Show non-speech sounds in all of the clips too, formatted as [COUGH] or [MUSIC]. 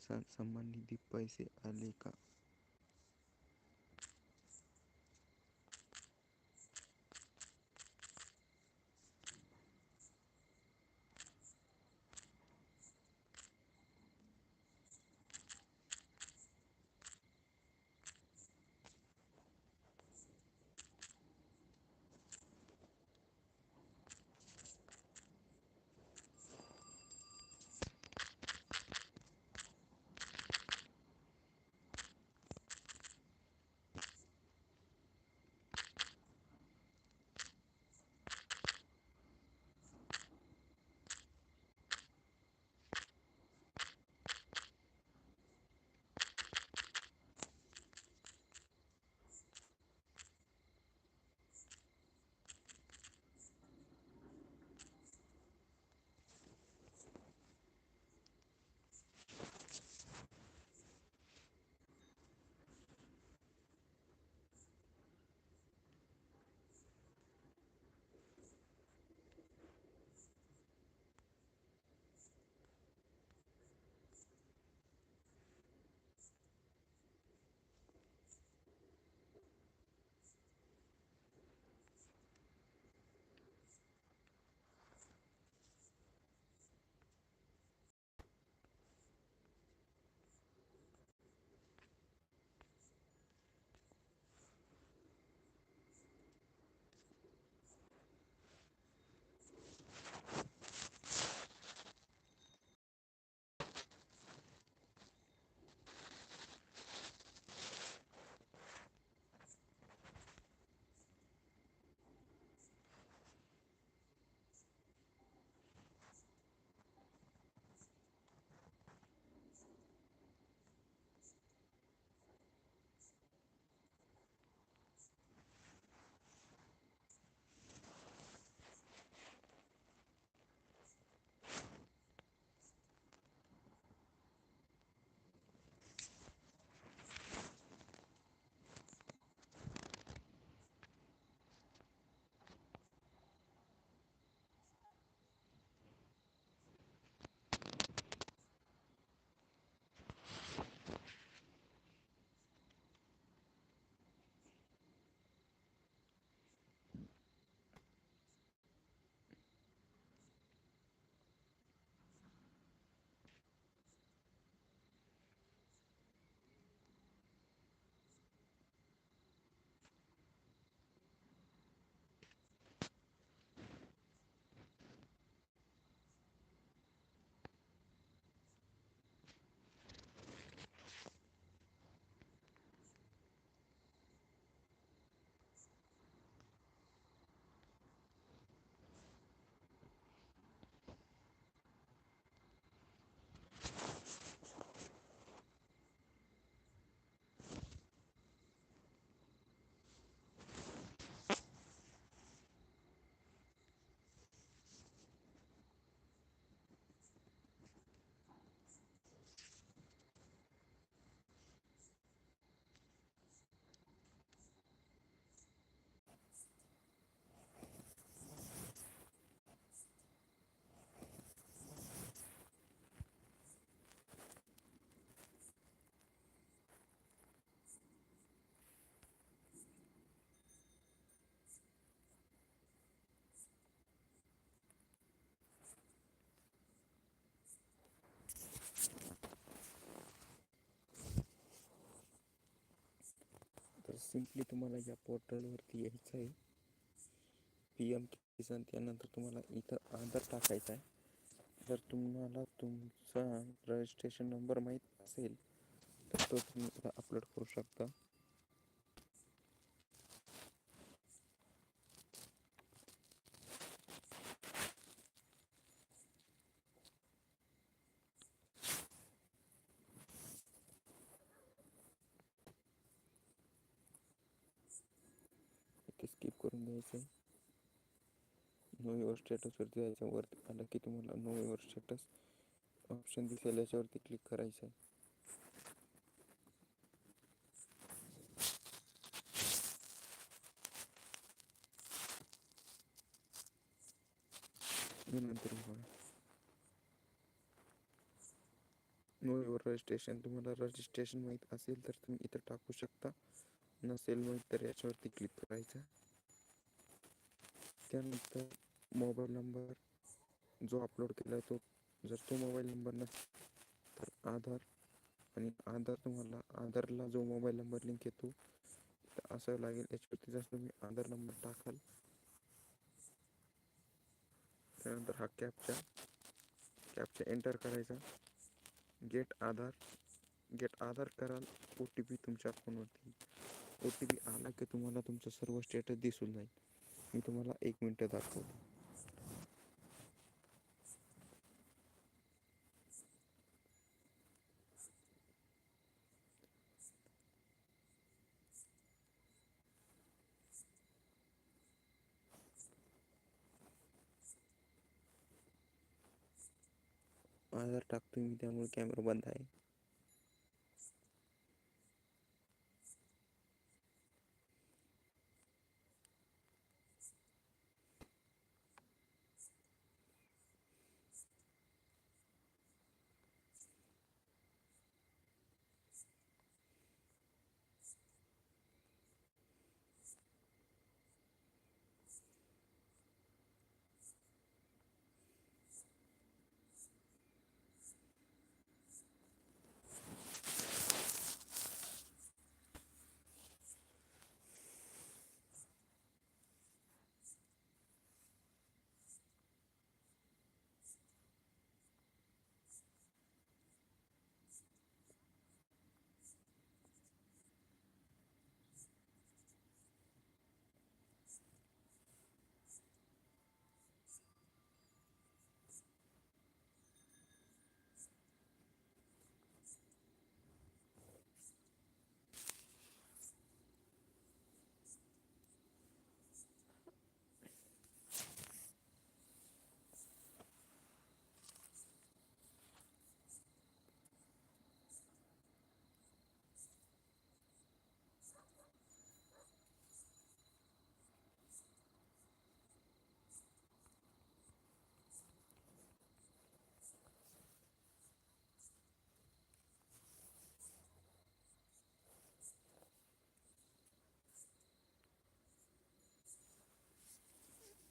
किसान सन्मान निधी पैसे आले का? सिम्पली तुम्हाला या पोर्टलवरती यायचं आहे. पी एम किसान त्यानंतर तुम्हाला इथं आधार टाकायचा आहे. जर तुम्हाला तुमचा रजिस्ट्रेशन नंबर माहीत असेल तर तो तुम्ही इथं अपलोड करू शकता इथे स्किप करून द्यायचं आहे युअर स्टेटसवरती जायचं. वरती आलं की तुम्हाला नो युअर स्टेटस ऑप्शन दिसेल याच्यावरती क्लिक करायचं आहे. नंतर नो युअर रजिस्ट्रेशन तुम्हाला रजिस्ट्रेशन माहीत असेल तर तुम्ही इथं टाकू शकता. नसेल माहीत तर याच्यावरती क्लिक करायचं. त्यानंतर मोबाईल नंबर जो अपलोड केला तो जर तो मोबाईल नंबर नसेल तर आधार आणि आधार तुम्हाला आधारला जो मोबाईल नंबर लिंक येतो असं लागेल. याच्यावरती जर तुम्ही आधार नंबर टाकाल त्यानंतर हा कॅपचा कॅपचा एंटर करायचा. गेट आधार गेट आधार कराल ओ टी पी तुमच्या फोनवरती. ओ टी पी आला की तुम्हाला तुमचं सर्व स्टेटस दिसून जाईल. मी तुम्हाला एक मिनटं दाखवतो. आधार टाकतो मी त्यामुळे कॅमेरा बंद आहे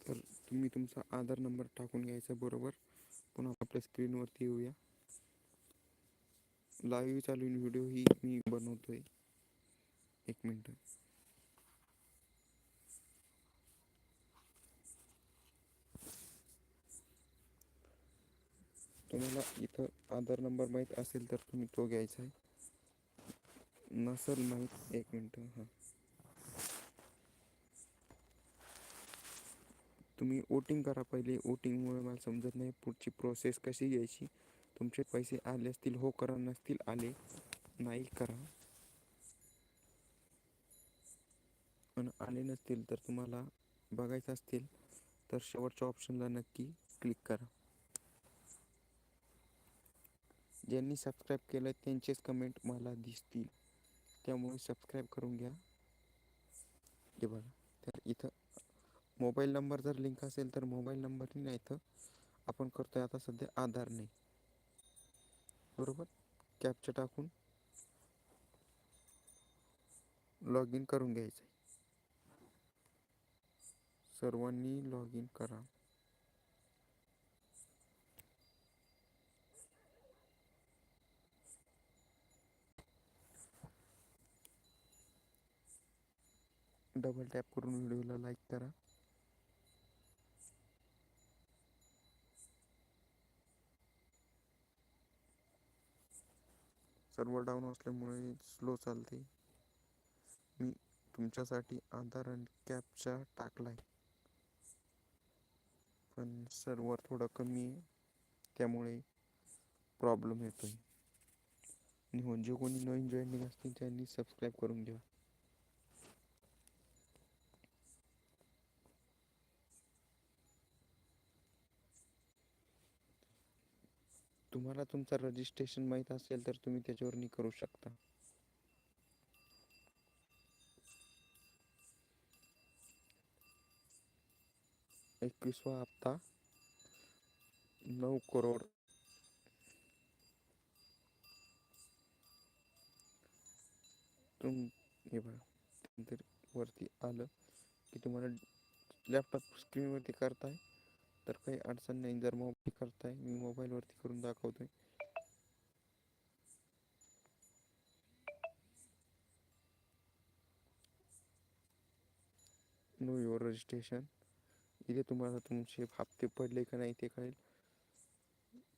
तर तुम्ही तुमचा आधार नंबर टाकून घ्यायचा बरोबर. पुन्हा आपल्या स्क्रीनवरती येऊया. लाईव्ह चालून व्हिडिओ ही मी बनवतोय. एक मिनटं तुम्हाला इथं आधार नंबर माहीत असेल तर तुम्ही तो घ्यायचा आहे. नसेल माहीत एक मिनटं हां. तुम्ही वोटिंग करा पहिले. वोटिंगमुळे मला समजत नाही पुढची प्रोसेस कशी घ्यायची. तुमचे पैसे आले असतील हो करा नसतील आले नाही करा. आणि आले नसतील तर तुम्हाला बघायचं असतील तर शेवटच्या ऑप्शनला नक्की क्लिक करा. ज्यांनी सबस्क्राईब केलं त्यांचेच कमेंट मला दिसतील. त्यामुळे सबस्क्राईब करून घ्या. हे बघा. तर इथं मोबाईल नंबर जर लिंक असेल तर मोबाईल नंबरही नाही तर आपण करतोय आता सध्या आधार नाही. बरोबर? कॅपच्या टाकून लॉग इन करून घ्यायचं आहे. सर्वांनी लॉग इन करा. डबल टॅप करून व्हिडिओला लाईक करा. सर्वर डाऊन असल्यामुळे स्लो चालते. मी तुमच्यासाठी आधार आणि कॅपचा टाकलाय. पण सर्वर थोडं कमी आहे. त्यामुळे प्रॉब्लेम येतोय. आणि हो जे कोणी नवीन जॉईनिंग असतील त्यांनी सबस्क्राईब करून घ्या. तुम्हाला तुमचं रजिस्ट्रेशन माहीत असेल तर तुम्ही त्याच्यावरनी करू शकता. एकवीसवा हप्ता नऊ करोड. तुम हे बघा वरती आलं की तुम्हाला लॅपटॉप स्क्रीनवरती करताय. तर काही अडचण नाही. जर मोबाईल करताय मी मोबाईलवरती करून दाखवतोय. नो युअर रजिस्ट्रेशन इथे तुम्हाला तुमचे हप्ते पडले का नाही ते कळेल.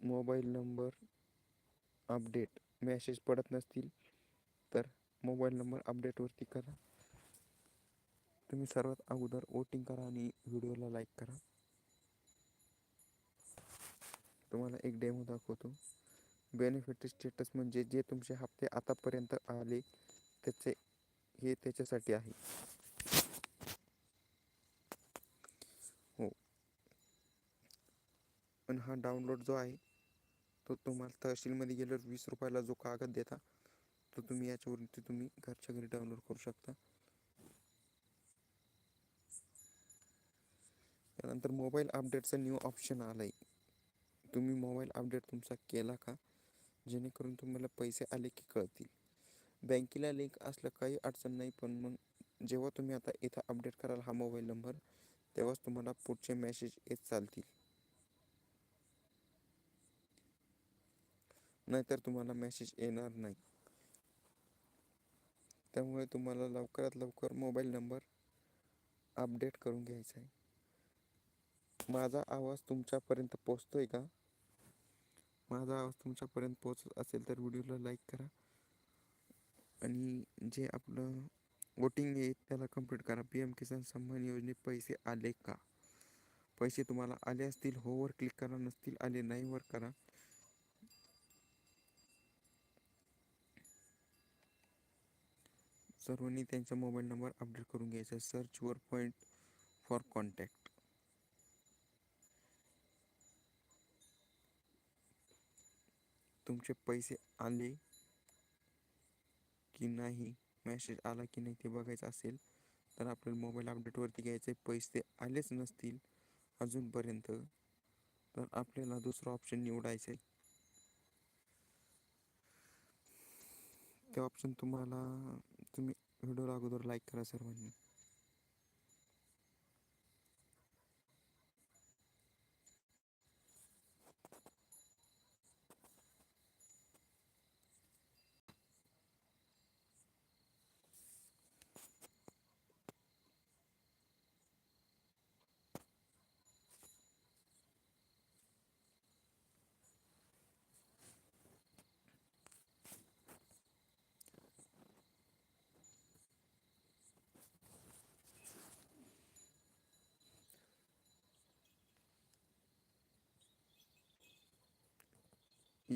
Mobile number update. मेसेज पडत नसतील तर मोबाईल नंबर अपडेटवरती करा. तुम्ही सर्वात अगोदर वोटिंग करा आणि व्हिडिओला लाईक करा. तुम्हाला एक डेमो दाखवतो. बेनिफिट स्टेटस म्हणजे जे तुमचे हप्ते आतापर्यंत आले त्याचे हे त्याच्यासाठी आहे. हो. पण हा डाउनलोड जो आहे तो तुम्हाला तहसीलमध्ये गेल्यावर वीस रुपयाला जो कागद देता तो तुम्ही याच्यावरती तुम्ही घरच्या घरी डाउनलोड करू शकता. त्यानंतर मोबाईल अपडेटचं न्यू ऑप्शन आलं आहे तुम्ही मोबाईल अपडेट तुमचा केला का? जेणेकरून तुम्हाला पैसे आले की कळतील. बँकेला लिंक असलं काही अडचण नाही पण मग जेव्हा तुम्ही आता इथं अपडेट कराल हा मोबाईल नंबर तेव्हाच तुम्हाला पुढचे मेसेज येत चालतील. नाहीतर तुम्हाला मेसेज येणार नाही. त्यामुळे तुम्हाला लवकरात लवकर मोबाईल नंबर अपडेट करून घ्यायचा आहे. माझा आवाज तुमच्यापर्यंत पोचतोय का? माझा आवाज तुमच्यापर्यंत पोचत असेल तर व्हिडिओला लाईक करा. आणि जे आपलं वोटिंग आहे त्याला कंप्लीट करा. पी एम किसान सन्मान योजनेत पैसे आले का? पैसे तुम्हाला आले असतील होवर क्लिक करा. नसतील आले नाही वर करा. सर्वांनी त्यांचा मोबाईल नंबर अपडेट करून घ्यायचा. सर्च वर पॉईंट फॉर कॉन्टॅक्ट. तुमचे पैसे आले की नाही? मेसेज आला की नाही ते बघायचं असेल तर आपल्याला मोबाईल अपडेटवरती घ्यायचे पैसे आलेच नसतील अजूनपर्यंत तर आपल्याला दुसरं ऑप्शन निवडायचं आहे ते ऑप्शन तुम्हाला तुम्ही व्हिडिओला अगोदर लाईक करा सर्वांनी.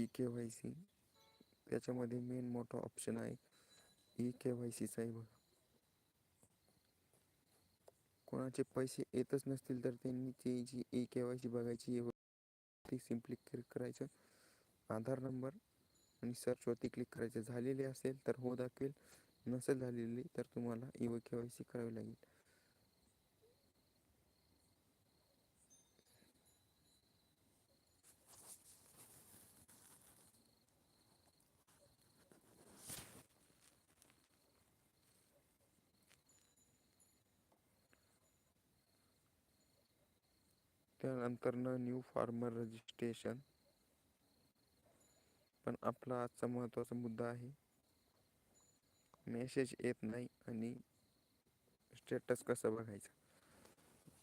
E K Y C. त्याच्यामध्ये मेन मोठा ऑप्शन आहे ई के वाय सीचा आहे बघा. कोणाचे पैसे येतच नसतील तर त्यांनी ती जी ई के वाय सी बघायची आहे ती सिम्पली क्लिक करायचं. आधार नंबर आणि सर्चवरती क्लिक करायचं. झालेली असेल तर हो दाखवेल. नसेल झालेली तर तुम्हाला ई के वाय सी करावी लागेल. नंतरनं न्यू फार्मर रजिस्ट्रेशन पण आपला आजचा महत्त्वाचा मुद्दा आहे. मेसेज येत नाही आणि स्टेटस कसं बघायचं?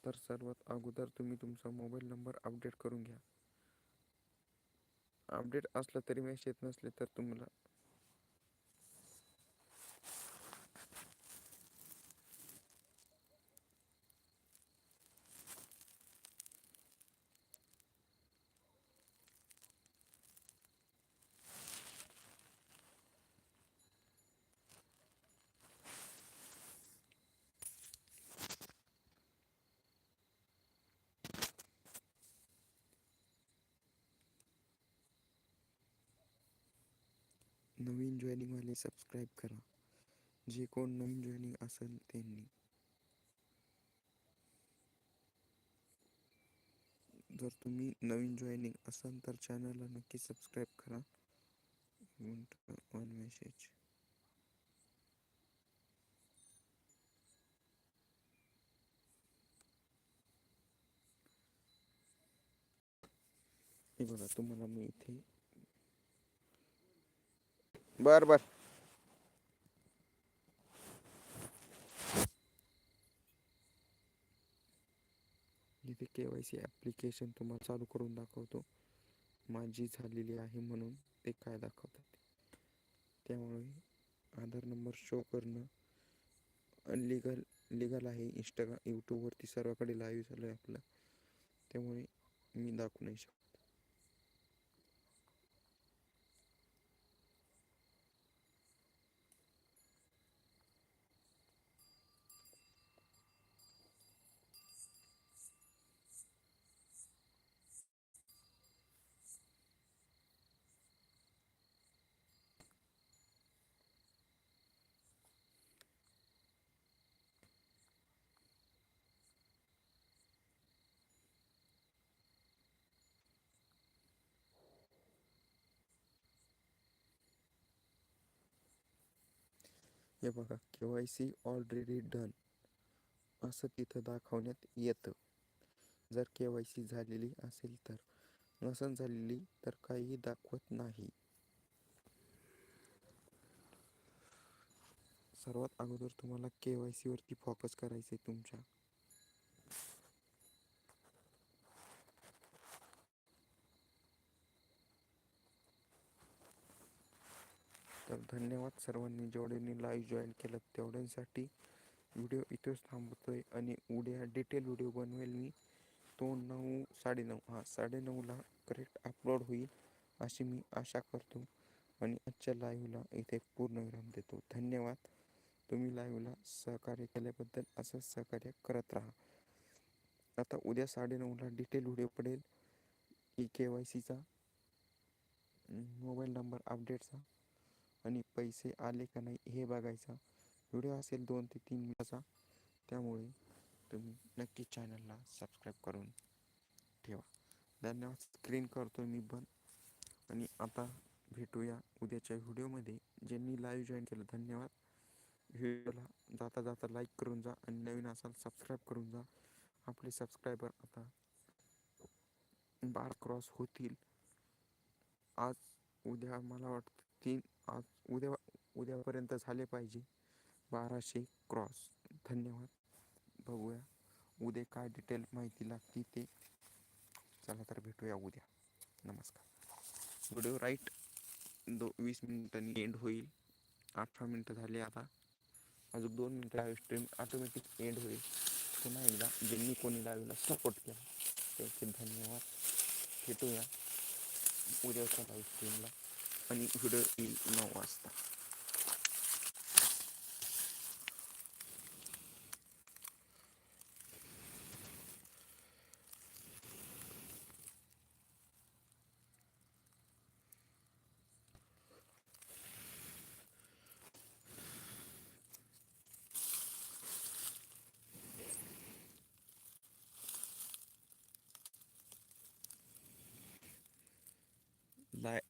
तर सर्वात अगोदर तुम्ही तुमचा मोबाईल नंबर अपडेट करून घ्या. अपडेट असलं तरी मेसेज येत नसले तर तुम्हाला नवीन जॉइनिंग जॉईनिंगवाले सब्सक्राइब करा. जे कोण नवीन जॉइनिंग असेल त्यांनी. जर तुम्ही नवीन जॉइनिंग असाल तर चॅनलला नक्की सबस्क्राईब करा. वन मेसेज हे बघा, तुम्हाला मी इथे बर बर. इथे के वाय सी ॲप्लिकेशन तुम्हाला चालू करून दाखवतो. माझी झालेली आहे म्हणून ते काय दाखवतात. त्यामुळे आधार नंबर शो करणं लिगल लिगल आहे. इंस्टाग्राम यूट्यूबवरती सर्वाकडे लाईव्ह झालं आहे आपलं. त्यामुळे मी दाखवू नाही शकत. हे बघा K Y C already done असं तिथं दाखवण्यात येतं. जर के वाय सी झालेली असेल तर नसन झालेली तर काहीही दाखवत नाही. सर्वात अगोदर तुम्हाला के वाय सीवरती फोकस करायचं आहे तुमच्या. तर धन्यवाद सर्वांनी जेवढ्यांनी लाईव्ह जॉईन केलं तेवढ्यांसाठी व्हिडिओ इथेच थांबवतोय आणि उद्या डिटेल व्हिडिओ बनवेल मी. तो नऊ साडेनऊ हां साडेनऊला करेक्ट अपलोड होईल अशी मी आशा करतो. आणि आजच्या लाईव्हला इथे पूर्णविराम देतो. धन्यवाद. तुम्ही लाईव्हला सहकार्य केल्याबद्दल असंच सहकार्य करत राहा. आता उद्या साडेनऊला डिटेल व्हिडिओ पडेल ई के वाय सीचा मोबाईल नंबर अपडेटचा आणि पैसे आले का नाही हे बघायचा. व्हिडिओ असेल दोन ते तीन मिनिटाचा. त्यामुळे तुम्ही नक्की चॅनलला सबस्क्राईब करून ठेवा. धन्यवाद. स्क्रीन करतो मी बंद आणि आता भेटूया उद्याच्या व्हिडिओमध्ये. ज्यांनी लाईव्ह जॉईन केलं धन्यवाद. व्हिडिओला जाता जाता लाईक करून जा आणि नवीन असाल सबस्क्राईब करून जा. आपले सबस्क्रायबर आता बार क्रॉस होतील. आज उद्या मला वाटतं तीन आज उद्या उद्यापर्यंत झाले पाहिजे. बाराशे क्रॉस. धन्यवाद. बघूया. उद्या काय डिटेल माहिती लागते ते. चला तर भेटूया उद्या. नमस्कार. व्हिडिओ राईट दो वीस मिनिटांनी एंड होईल. अठरा मिनटं झाले आता. अजून दोन मिनटं लाईव्ह स्ट्रीम ऑटोमॅटिक एंड होईल. पुन्हा एकदा ज्यांनी कोणी लाईव्हला सपोर्ट केला त्याचे धन्यवाद. भेटूया. उद्याच्या लाईव्ह स्ट्रीमला आणि व्हिडिओ येईल नऊ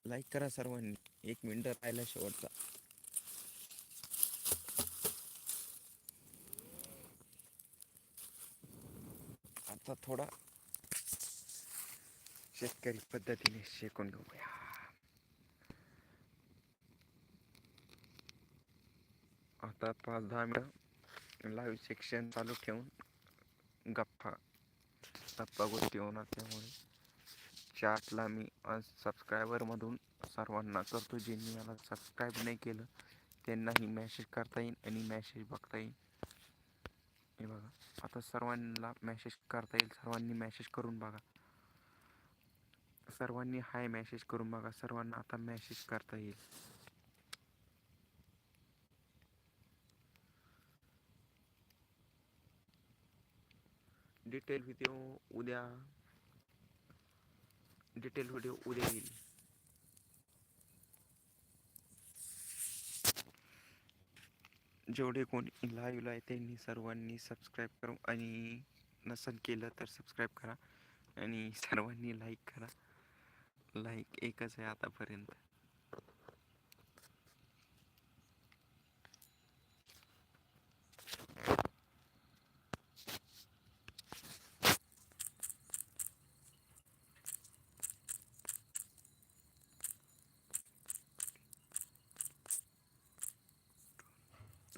लाईक करा सर्वांनी. एक मिनटं राहिला शेवटचा. आता थोडा शेतकरी पद्धतीने शेकून घेऊया. आता पाच दहा मिनिटं लाईव्ह सेक्शन चालू ठेवून गप्पा. गप्पा गोष्टी होणार त्यामुळे. चॅटला मी सबस्क्रायबरमधून सर्वांना करतो ज्यांनी मला सबस्क्राईब नाही केलं त्यांनाही मॅसेज करता येईल आणि मॅसेज बघता येईल हे बघा आता सर्वांना मॅसेज करता येईल सर्वांनी मॅसेज करून बघा. सर्वांनी हाय मॅसेज करून बघा सर्वांना आता मॅसेज करता येईल. डिटेल व्हिडिओ उद्या डिटेल व्हिडिओ उद्या येईल. जेवढे कोण लाईव्हला आहे त्यांनी सर्वांनी सबस्क्राईब करू आणि नसेल केलं तर सबस्क्राईब करा आणि सर्वांनी लाईक करा. लाईक एकच आहे आतापर्यंत.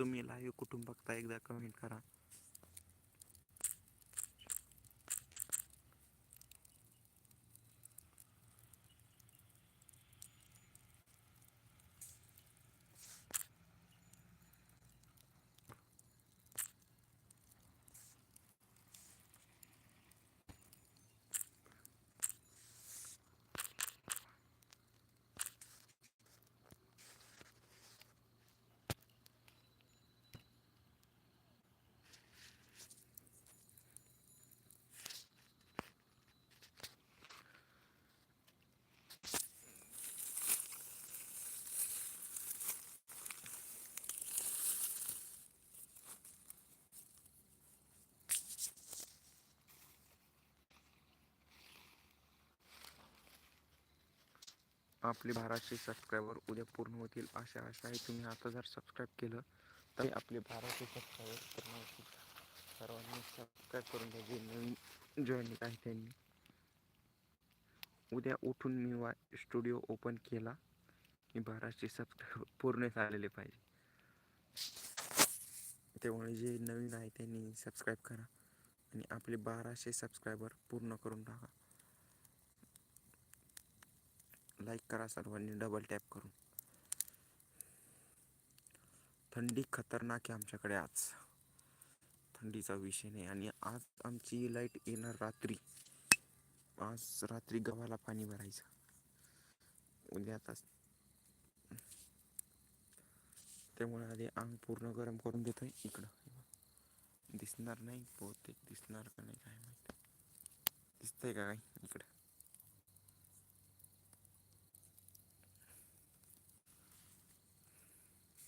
तुम्ही लाईव्ह कुठून बघता एकदा कमेंट करा. आपले बाराशे सबस्क्रायबर उद्या पूर्ण होतील अशा आशा आहे तुम्ही आता जर सबस्क्राईब केलं तर आपले बाराशे सबस्क्रायबर पूर्ण होतील सर्वांनी सबस्क्राईब करून घ्या जे नवीन जॉईन आहे त्यांनी. उद्या उठून मी वा स्टुडिओ ओपन केला की बाराशे सबस्क्रायबर पूर्ण झालेले पाहिजे. त्यामुळे जे नवीन आहे त्यांनी सबस्क्राईब करा आणि आपले बाराशे सबस्क्रायबर पूर्ण करून टाका. लाईक करा सर्वांनी डबल टॅप करून. थंडी खतरनाक आहे आमच्याकडे आज. थंडीचा विषय नाही. आणि आज आमची लाइट येणार रात्री. आज रात्री गव्हाला पाणी भरायचं. उद्या आता त्यामुळे आधी अंग पूर्ण गरम करून देतोय इकडं. दिसणार नाही बहुतेक दिसणार का नाही काय माहिती. दिसतंय का काय इकडं?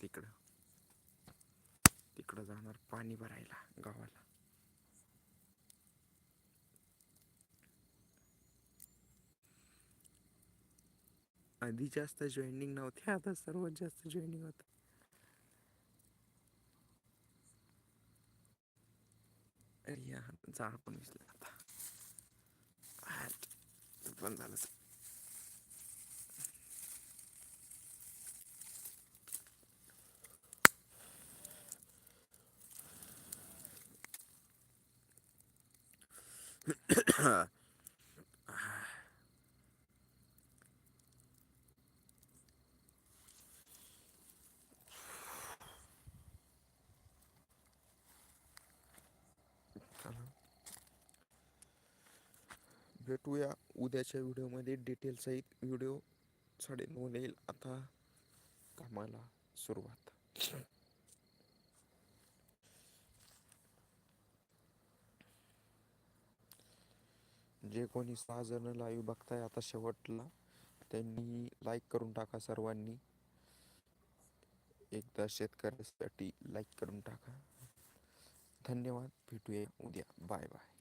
तिकडं. तिकडं जाणार पाणी भरायला गावाला. आधी जास्त जॉईनिंग नव्हते आता सर्वात जास्त जॉईनिंग होत. अरे झाड पण विसलं आता. पण झालं [COUGHS] भेटूया उद्याच्या व्हिडिओमध्ये. डिटेलसहित व्हिडिओ साडे येईल. आता कामाला सुरुवात. जे कोणी सहा जण लाईव्ह बघताय आता शेवटला त्यांनी लाईक करून टाका सर्वांनी. एकदा शेतकऱ्यासाठी लाईक करून टाका. धन्यवाद. भेटूया उद्या. Bye bye